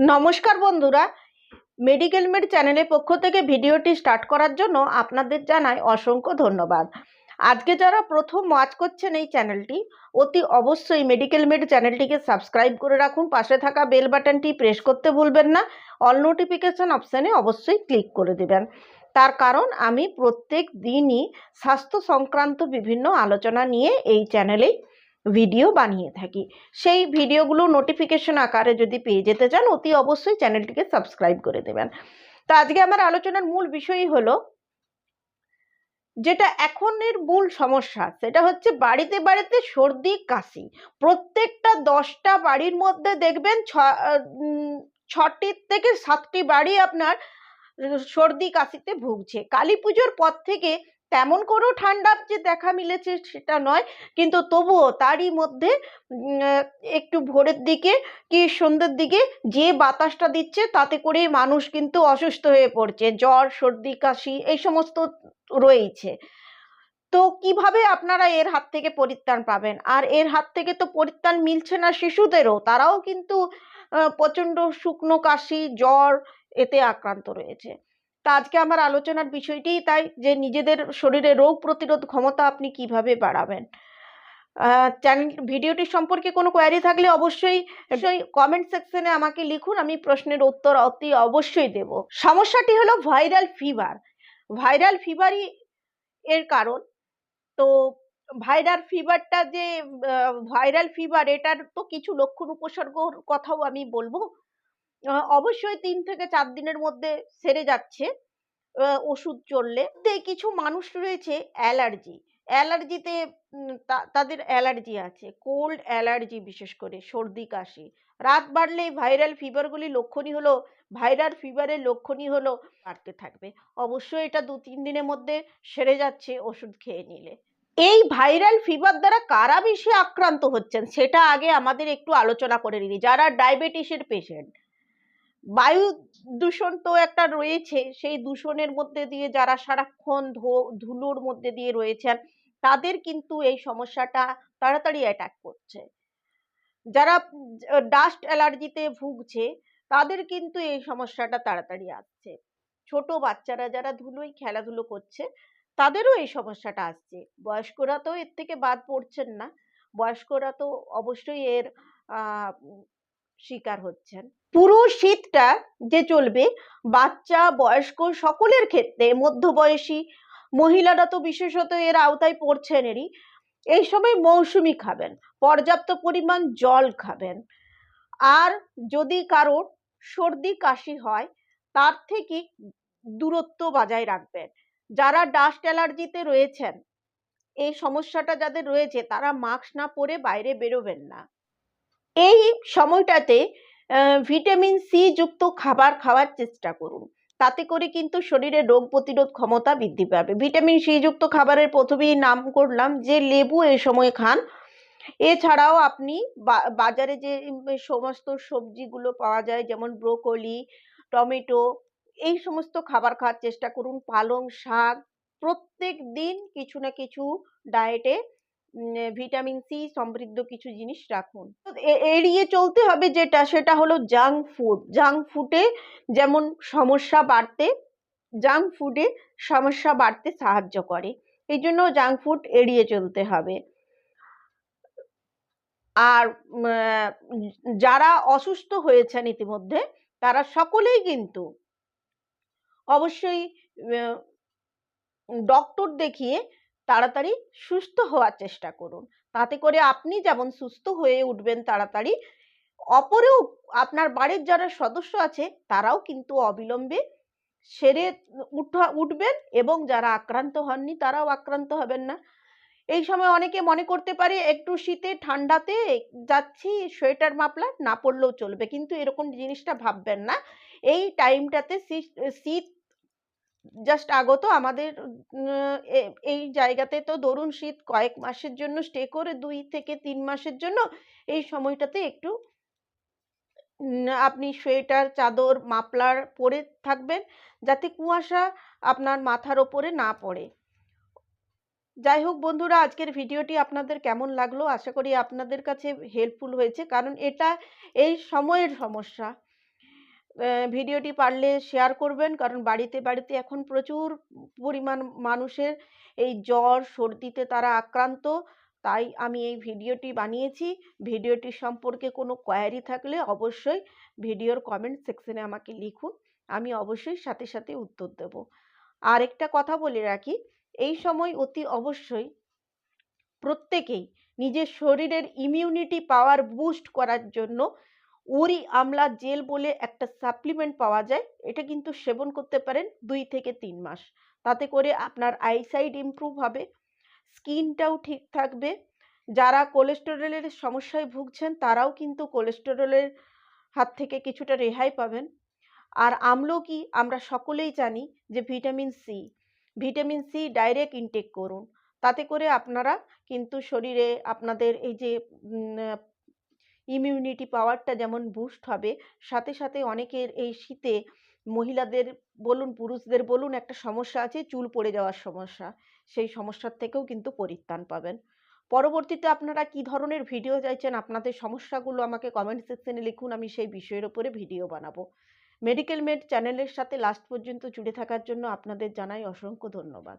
নমস্কার বন্ধুরা। Medical made চ্যানেলের পক্ষ থেকে ভিডিওটি স্টার্ট করার জন্য আপনাদের জানাই অসংখ্য ধন্যবাদ। আজকে যারা প্রথম ওয়াচ করছেন এই চ্যানেলটি অতি অবশ্যই মেডিকেল মেড চ্যানেলটিকে সাবস্ক্রাইব করে রাখুন। পাশে থাকা বেল বাটনটি প্রেস করতে ভুলবেন না। অল নোটিফিকেশন অপশানে অবশ্যই ক্লিক করে দেবেন। তার কারণ, আমি প্রত্যেক দিনই স্বাস্থ্য সংক্রান্ত বিভিন্ন আলোচনা নিয়ে এই চ্যানেলেই ভিডিও বানিয়ে থাকি। সেই ভিডিওগুলো নোটিফিকেশন আকারে যদি পেয়ে যেতে চান অতি অবশ্যই চ্যানেলটিকে সাবস্ক্রাইব করে দেবেন। তো আজকে আমার আলোচনার মূল বিষয়ই হলো যেটা এখনের মূল সমস্যা সেটা হচ্ছে বাড়িতে বাড়িতে সর্দি কাশি। প্রত্যেকটা দশটা বাড়ির মধ্যে দেখবেন ছ উম, ছটি থেকে সাতটি বাড়ি আপনার সর্দি কাশিতে ভুগছে। কালী পুজোর পর থেকে তেমন কোনো ঠান্ডার যে দেখা মিলেছে সেটা নয়। কিন্তু তবুও তারই মধ্যে একটু ভোরের দিকে কি সন্ধ্যের দিকে যে বাতাসটা দিচ্ছে তাতে করে মানুষ কিন্তু অসুস্থ হয়ে পড়ছে। জ্বর, সর্দি, কাশি এই সমস্ত রয়েছে তো কীভাবে আপনারা এর হাত থেকে পরিত্রাণ পাবেন? আর এর হাত থেকে তো পরিত্রাণ মিলছে না শিশুদেরও। তারাও কিন্তু প্রচণ্ড শুকনো কাশি, জ্বর এতে আক্রান্ত রয়েছে। তা আজকে আমার আলোচনার বিষয়টি তাই যে নিজেদের শরীরে রোগ প্রতিরোধ ক্ষমতা আপনি কীভাবে বাড়াবেন। চ্যানেল, ভিডিওটি সম্পর্কে কোনো কোয়ারি থাকলে অবশ্যই কমেন্ট সেকশনে আমাকে লিখুন, আমি প্রশ্নের উত্তর অতি অবশ্যই দেব। সমস্যাটি হলো ভাইরাল ফিভার ভাইরাল ফিভারই এর কারণ। তো ভাইরাল ফিভারটা যে ভাইরাল ফিভার এটার তো কিছু লক্ষণ উপসর্গর কথাও আমি বলব। অবশ্যই তিন থেকে চার দিনের মধ্যে সেরে যাচ্ছে ওষুধ চললে। কিছু মানুষ রয়েছে অ্যালার্জি। অ্যালার্জিতে তাদের অ্যালার্জি আছে। কোল্ড অ্যালার্জি বিশেষ করে, সর্দি, কাশি। রাত বাড়লে ভাইরাল ফিভারগুলি লক্ষণই হলো, ভাইরাল ফিভারের লক্ষণই হলো বাড়তে থাকবে। অবশ্যই এটা দু তিন দিনের মধ্যে সেরে যাচ্ছে ওষুধ খেয়ে নিলে। এই ভাইরাল ফিভার দ্বারা কারা বেশি আক্রান্ত হচ্ছেন, সেটা আগে আমাদের একটু আলোচনা করে নিই। যারা ডায়াবেটিসের পেশেন্ট বায়ু দূষণ তো একটা রয়েছে, সেই দূষণের মধ্যে দিয়ে যারা সারাক্ষণ ধুলোর মধ্যে দিয়ে রয়েছেন, তাদের কিন্তু এই সমস্যাটা তাড়াতাড়ি অ্যাটাক করছে। যারা ডাস্ট অ্যালার্জিতে ভুগছে, তাদের কিন্তু এই সমস্যাটা তাড়াতাড়ি আসছে। ছোট বাচ্চারা যারা ধুলোয় খেলাধুলো করছে, তাদেরও এই সমস্যাটা আসছে। বয়স্করা তো এর থেকে বাদ পড়ছেন না। বয়স্করা তো অবশ্যই এর শিকার হচ্ছেন। পুরো শীতটা যে চলবে, বাচ্চা, বয়স্ক সকলের ক্ষেত্রে, মধ্যবয়সী মহিলারা তো বিশেষত এর আওতায় পড়ছেন পড়ছেনেরই এই সময় মৌসুমি খাবেন, পর্যাপ্ত পরিমাণ জল খাবেন। আর যদি কারোর সর্দি কাশি হয়, তার থেকে দূরত্ব বজায় রাখবেন। যারা ডাস্ট অ্যালার্জিতে রয়েছেন, এই সমস্যাটা যাদের রয়েছে, তারা মাস্ক না পরে বাইরে বেরোবেন না। এই সময়টাতে ভিটামিন সি যুক্ত খাবার খাওয়ার চেষ্টা করুন। তাতে করে কিন্তু শরীরে রোগ প্রতিরোধ ক্ষমতা বৃদ্ধি পাবে। ভিটামিন সি যুক্ত খাবারের প্রথমেই নাম করলাম যে লেবু এই সময় খান। এছাড়াও আপনি বাজারে যে সমস্ত সবজিগুলো পাওয়া যায়, যেমন ব্রোকলি, টমেটো, এই সমস্ত খাবার খাওয়ার চেষ্টা করুন। পালং শাক, প্রত্যেক দিন কিছু না কিছু ডায়েটে ভিটামিন সি সমৃদ্ধ কিছু জিনিস রাখুন। এড়িয়ে চলতে হবে যেটা, সেটা হলো জাঙ্ক ফুড। জাঙ্ক ফুডে যেমন সমস্যা বাড়তে, জাঙ্ক ফুডে সমস্যা বাড়তে সাহায্য করে। এই জন্য জাঙ্ক ফুড এড়িয়ে চলতে হবে। আর যারা অসুস্থ হয়েছেন ইতিমধ্যে, তারা সকলেই কিন্তু অবশ্যই ডক্টর দেখিয়ে তাড়াতাড়ি সুস্থ হওয়ার চেষ্টা করুন। তাতে করে আপনি যেমন সুস্থ হয়ে উঠবেন তাড়াতাড়ি, অপরেও আপনার বাড়ির যারা সদস্য আছে, তারাও কিন্তু অবিলম্বে সেরে উঠা, উঠবেন এবং যারা আক্রান্ত হননি, তারাও আক্রান্ত হবেন না। এই সময় অনেকে মনে করতে পারে, একটু শীতে, ঠান্ডাতে যাচ্ছি, সোয়েটার মাফলার না পরলেও চলবে। কিন্তু এরকম জিনিসটা ভাববেন না। এই টাইমটাতে শীত জাস্ট আগত আমাদের এই জায়গাতে তো ধরুন শীত কয়েক মাসের জন্য স্টে করে, দুই থেকে তিন মাসের জন্য এই সময়টাতে একটু আপনি সোয়েটার, চাদর, মাফলার পরে থাকবেন যাতে কুয়াশা আপনার মাথার ওপরে না পড়ে। যাই হোক বন্ধুরা, আজকের ভিডিওটি আপনাদের কেমন লাগল? আশা করি আপনাদের কাছে হেল্পফুল হয়েছে, কারণ এটা এই সময়ের সমস্যা। ভিডিওটি পারলে শেয়ার করবেন। কারণ বাড়িতে বাড়িতে এখন প্রচুর পরিমাণ মানুষের এই জ্বর, সর্দিতে তারা আক্রান্ত। তাই আমি এই ভিডিওটি বানিয়েছি। ভিডিওটি সম্পর্কে কোনো কোয়ারি থাকলে অবশ্যই ভিডিওর কমেন্ট সেকশনে আমাকে লিখুন। আমি অবশ্যই সাথে সাথে উত্তর দেব। আর একটা কথা বলে রাখি, এই সময় অতি অবশ্যই প্রত্যেকেই নিজের শরীরের ইমিউনিটি পাওয়ার বুস্ট করার জন্য উরি আমলা জেল বলে একটা সাপ্লিমেন্ট পাওয়া যায়, এটা কিন্তু সেবন করতে পারেন দুই থেকে তিন মাস। তাতে করে আপনার আইসাইট ইমপ্রুভ হবে স্কিনটাও ঠিক থাকবে। যারা কোলেস্টেরলের সমস্যায় ভুগছেন, তারাও কিন্তু কোলেস্টেরলের হাত থেকে কিছুটা রেহাই পাবেন। আর আমলকি আমরা সকলেই জানি যে vitamin C vitamin C direct intake করুন। তাতে করে আপনারা কিন্তু শরীরে আপনাদের এই যে ইমিউনিটি পাওয়ারটা যেমন বুস্ট হবে, সাথে সাথে অনেকের এই শীতে মহিলাদের বলুন, পুরুষদের বলুন একটা সমস্যা আছে, চুল পড়ে যাওয়ার সমস্যা। সেই সমস্যার থেকেও কিন্তু পরিত্রাণ পাবেন। পরবর্তীতে আপনারা কি ধরনের ভিডিও চাইছেন, আপনাদের সমস্যাগুলো আমাকে কমেন্ট সেকশনে লিখুন, আমি সেই বিষয়ের ওপরে ভিডিও বানাবো। মেডিকেল মেড চ্যানেলের সাথে লাস্ট পর্যন্ত জুড়ে থাকার জন্য আপনাদের জানাই অসংখ্য ধন্যবাদ।